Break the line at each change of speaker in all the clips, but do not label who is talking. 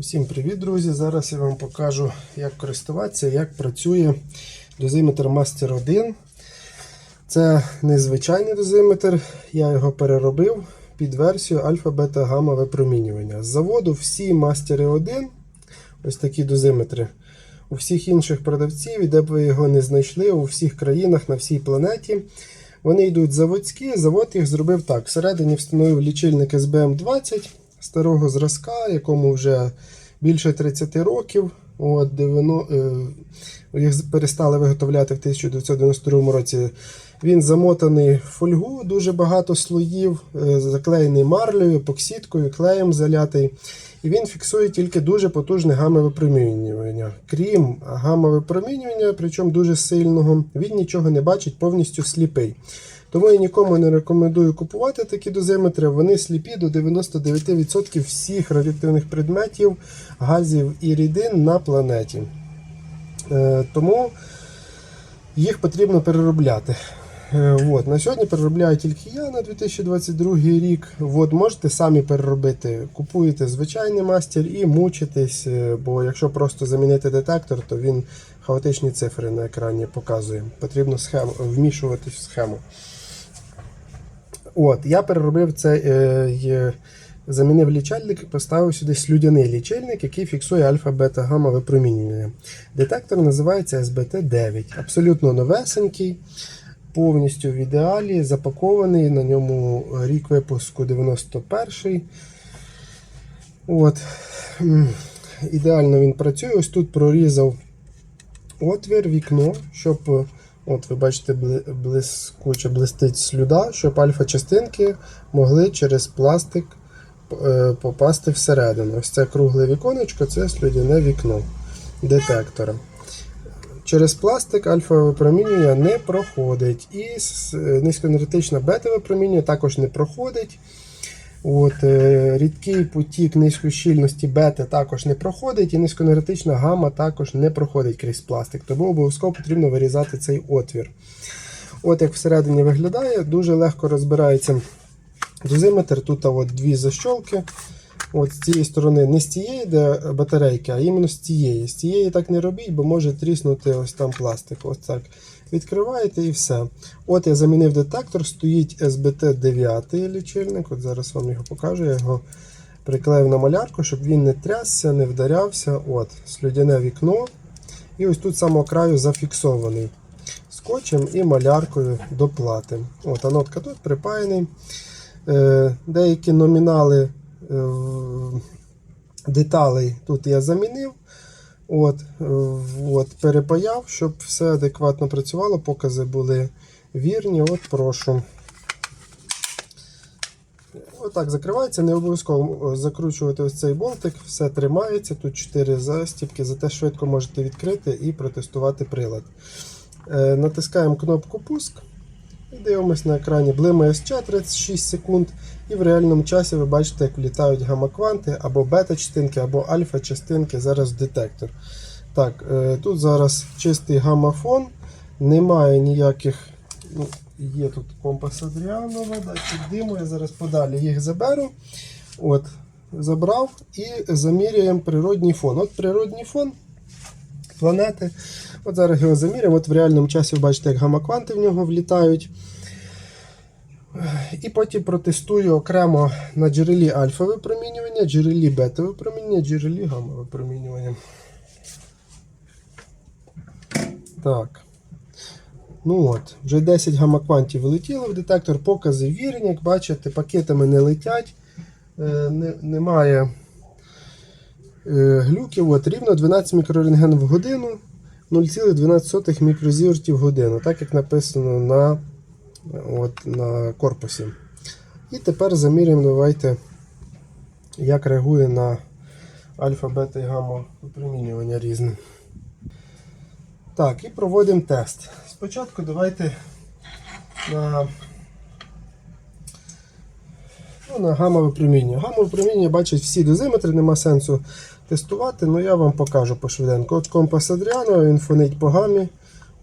Усім привіт, друзі! Зараз я вам покажу, як користуватися, як працює дозиметр Master 1. Це незвичайний дозиметр, я його переробив під версію альфа бета гамма випромінювання. З заводу всі Master 1, ось такі дозиметри. У всіх інших продавців, і де б ви його не знайшли, у всіх країнах на всій планеті. Вони йдуть заводські, завод їх зробив так. Всередині встановив лічильник SBM20 старого зразка, якому вже більше 30 років. От, 90, е, їх перестали виготовляти в 1992 році. Він замотаний в фольгу, дуже багато слоїв, е, заклеєний марлею, епоксидкою, клеєм залятий. І він фіксує тільки дуже потужне гамма-випромінювання. Крім гамма-випромінювання, причому дуже сильного, він нічого не бачить, повністю сліпий. Тому я нікому не рекомендую купувати такі дозиметри. Вони сліпі до 99% всіх радіоактивних предметів, газів і рідин на планеті. Е, Тому їх потрібно переробляти. Е, От, на сьогодні переробляю тільки я на 2022 рік. От, можете самі переробити. Купуєте звичайний мастер і мучитесь, е, бо якщо просто замінити детектор, то він хаотичні цифри на екрані показує. Потрібно схему, вмішуватись в схему. От, я переробив це, е, замінив лічильник, поставив сюди слюдяний лічильник, який фіксує альфа-бета-гамма випромінювання. Детектор називається SBT9. Абсолютно новесенький, повністю в ідеалі, запакований. На ньому рік випуску 91-й. От. Ідеально він працює. Ось тут прорізав отвір, вікно, щоб, от ви бачите, блискуче блистить слюда, щоб альфа-частинки могли через пластик е, попасти всередину. Ось це кругле віконечко, це слюдяне вікно детектора. Через пластик альфа-випромінювання не проходить. І е, низькоенергетичне бета-випромінювання також не проходить. От, е, рідкий потік низької щільності бета також не проходить, і низькоенергетична гамма також не проходить крізь пластик. Тому обов'язково потрібно вирізати цей отвір. От як всередині виглядає, дуже легко розбирається дозиметр. Тут от дві защолки. От з цієї сторони, не з цієї, де батарейки, а іменно з цієї. З цієї так не робіть, бо може тріснути ось там пластик. Ось так. Відкриваєте і все. От я замінив детектор, стоїть SBT 9 лічильник. От зараз вам його покажу. Я його приклеїв на малярку, щоб він не трясся, не вдарявся. От, слюдяне вікно. І ось тут самого краю зафіксований скотчем і маляркою до плати. От, анотка тут припаяний. Е, деякі номінали е, деталей тут я замінив. От, е, от, перепаяв, щоб все адекватно працювало, покази були вірні. От прошу. Отак закривається, не обов'язково закручувати ось цей болтик, все тримається. Тут 4 застібки, зате швидко можете відкрити і протестувати прилад. Е, натискаємо кнопку пуск дивимось на екрані. Блимає ще 36 секунд, і в реальному часі ви бачите, як влітають гамма-кванти або бета-частинки, або альфа-частинки зараз в детектор. Так, е, тут зараз чистий гамма-фон, немає ніяких. Ну, є тут компас Адріанова, датчик диму, я зараз подалі їх заберу. От, Забрав і заміряємо природній фон. От природній фон планети. От зараз його заміряємо. От в реальному часі ви бачите, як гамма-кванти в нього влітають. І потім протестую окремо на джерелі альфа випромінювання, джерелі бета випромінювання, джерелі гамма випромінювання. Так. Ну от, вже 10 гамма-квантів влетіло в детектор, покази вірні, як бачите, пакетами не летять, е, не, немає глюків. От, рівно 12 мікрорентген в годину, 0,12 мікрозівертів в годину, так як написано на, от, на корпусі. І тепер заміряємо, давайте, як реагує на альфа, бета і гамма випромінювання різне. Так, і проводимо тест. Спочатку давайте на, ну, на гамма-випроміння. Гамма-випроміння бачать всі дозиметри, нема сенсу тестувати, але я вам покажу пошвиденько. От компас Адріано, він фонить по гамі.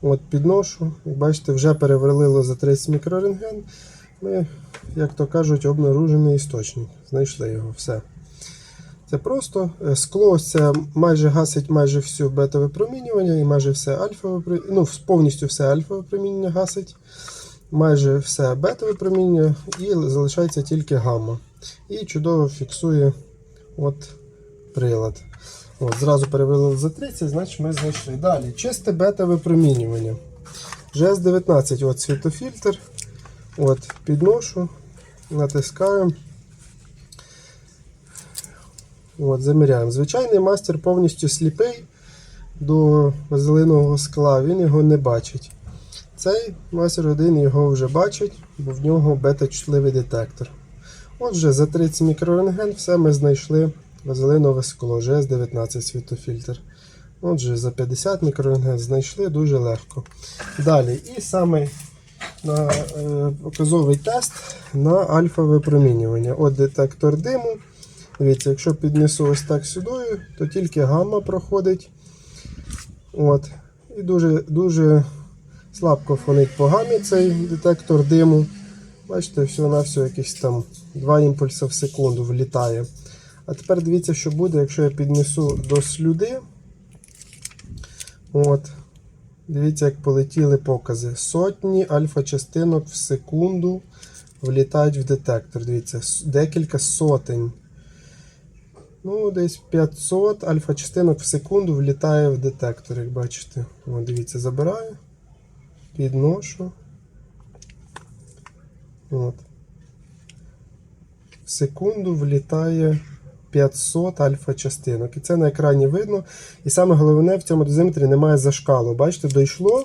От підношу. Як бачите, вже перевалило за 30 мікрорентген. Ми, як то кажуть, обнаружений істочник. Знайшли його, все. Це просто е, скло це майже гасить майже всю бета-випромінювання і майже все альфа ну, повністю все альфа випромінювання гасить, майже все бета-випромінювання і залишається тільки гамма. І чудово фіксує от прилад. От, Зразу перевели за 30, значить ми знайшли. Далі, чисте бета-випромінювання. GS19 от світофільтр. От, підношу, натискаю. От, Заміряємо. Звичайний мастер повністю сліпий до вазелинового скла, він його не бачить. Цей мастер 1 його вже бачить, бо в нього бета-чутливий детектор. Отже, за 30 мікрорентген все ми знайшли вазелинове скло, GS19 світофільтр. Отже, за 50 мікрорентген знайшли дуже легко. Далі, і самий на, е, показовий тест на альфа-випромінювання. От детектор диму. Дивіться, якщо піднесу ось так сюди, то тільки гамма проходить. От. І дуже дуже слабко фонить по гамі цей детектор диму. Бачите, всього на все якісь там 2 імпульси в секунду влітає. А тепер дивіться, що буде, якщо я піднесу до слюди. От. Дивіться, як полетіли покази. Сотні альфа-частинок в секунду влітають в детектор. Дивіться, декілька сотень. Ну, десь 500 альфа-частинок в секунду влітає в детектор, як бачите. О, дивіться, забираю, підношу. От. В секунду влітає 500 альфа-частинок. І це на екрані видно. І саме головне в цьому дозиметрі немає зашкалу. Бачите, дійшло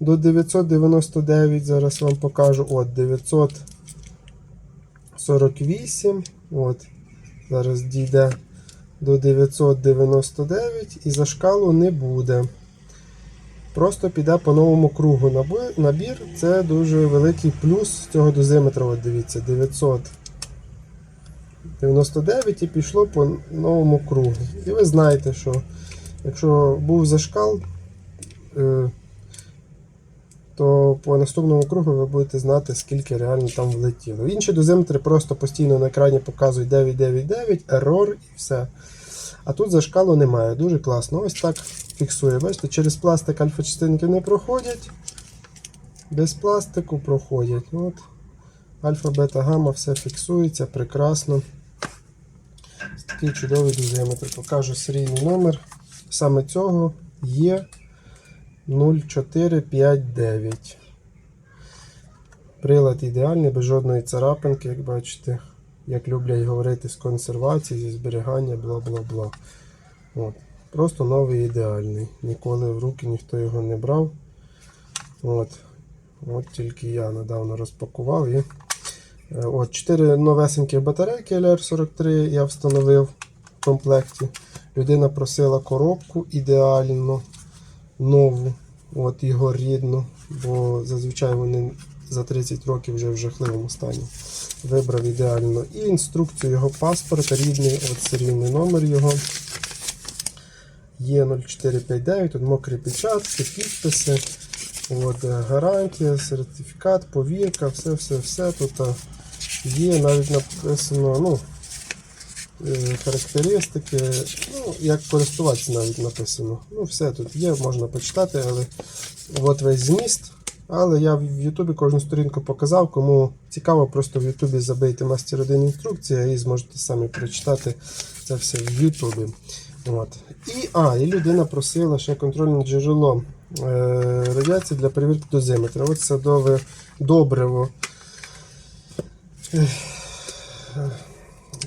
до 999. Зараз вам покажу. От 948. От. Зараз дійде до 999 і зашкалу не буде. Просто піде по новому кругу набір. Це дуже великий плюс цього дозиметра. От дивіться, 999 і пішло по новому кругу. І ви знаєте, що якщо був зашкал, е, то по наступному кругу ви будете знати, скільки реально там влетіло. Інші дозиметри просто постійно на екрані показують 999, ерор і все. А тут зашкалу немає. Дуже класно. Ось так фіксує. Бачите, через пластик альфа-частинки не проходять. Без пластику проходять. От. Альфа, бета, гамма, все фіксується, прекрасно. Такий чудовий дозиметр. Покажу серійний номер. Саме цього є 0459. Прилад ідеальний, без жодної царапинки, як бачите. Як люблять говорити з консервації, зі зберігання, бла-бла-бла. От. Просто новий ідеальний. Ніколи в руки ніхто його не брав. От. От тільки я недавно розпакував і. е, От, 4 новесенькі батарейки LR43 я встановив в комплекті. Людина просила коробку ідеальну, нову, от його рідну, бо зазвичай вони за 30 років вже в жахливому стані. Вибрав ідеально і інструкцію його паспорта, рідний, от серійний номер його. Є 0459, тут мокрі печатки, підписи, от, е, гарантія, сертифікат, повірка, все-все-все тут е, є. Навіть написано ну, е, характеристики, ну, як користуватися навіть написано. Ну, все тут є, можна почитати, але от весь зміст. Але я в Ютубі кожну сторінку показав. Кому цікаво, просто в Ютубі забийте мастер 1 інструкція і зможете самі прочитати це все в Ютубі. От. І, а, і людина просила ще контрольне джерело е, радіації для перевірки дозиметра. От садове добриво.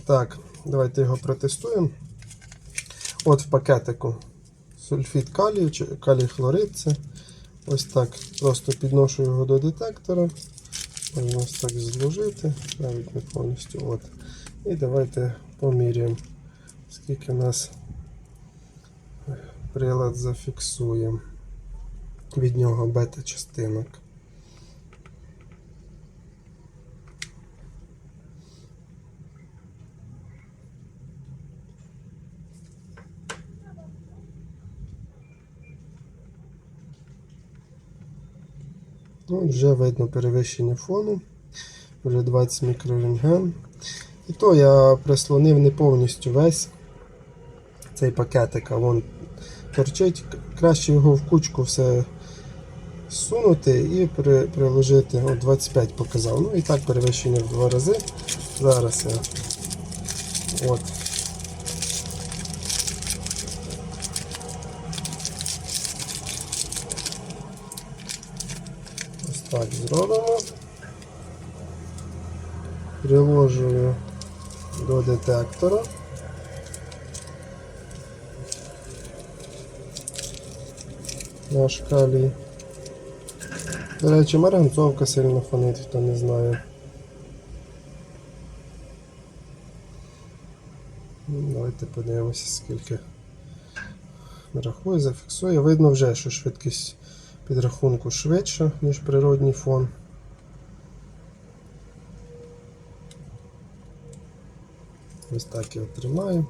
Так, давайте його протестуємо. От в пакетику сульфід калію, калій хлорид. Ось так. Просто підношу його до детектора. Можна ось так зложити, навіть не повністю. От. І давайте поміряємо, скільки у нас прилад зафіксує від нього бета-частинок. Ну, вже видно перевищення фону, вже 20 мікрорентген. І то я прислонив не повністю весь цей пакетик, а вон торчить. Краще його в кучку все сунути і при, приложити. От 25 показав. Ну і так перевищення в два рази. Зараз я. От. Ось так зробимо. Приложую до детектора. Наш калій. До речі, марганцовка сильно фонить, хто не знає. Ну, Давайте подивимося, скільки рахує, зафіксує. Видно вже, що швидкість підрахунку швидша, ніж природній фон. Ось так я тримаю.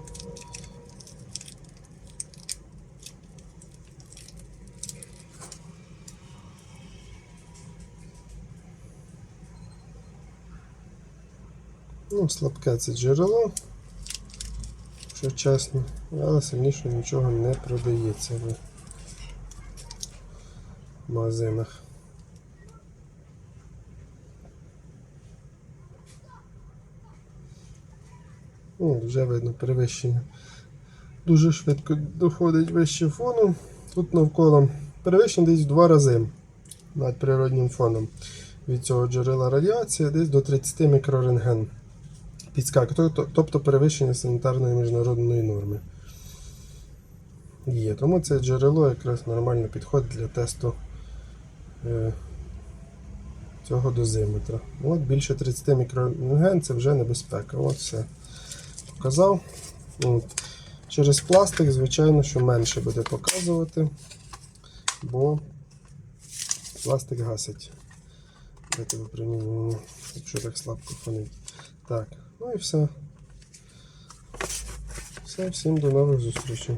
Ну, слабке це джерело, що чесно, але сильніше нічого не продається в магазинах. О, вже видно перевищення. Дуже швидко доходить вище фону. Тут навколо перевищення десь в два рази над природнім фоном від цього джерела радіації десь до 30 мікрорентген. Підскакує, Тобто- перевищення санітарної міжнародної норми. Є. Тому це джерело якраз нормально підходить для тесту е, цього дозиметра. От більше 30 мікрорентген це вже небезпека. От все показав. От. Через пластик, звичайно, що менше буде показувати, бо пластик гасить. Якщо так слабко фонить. Так, ну і все. Все, всім до нових зустрічей.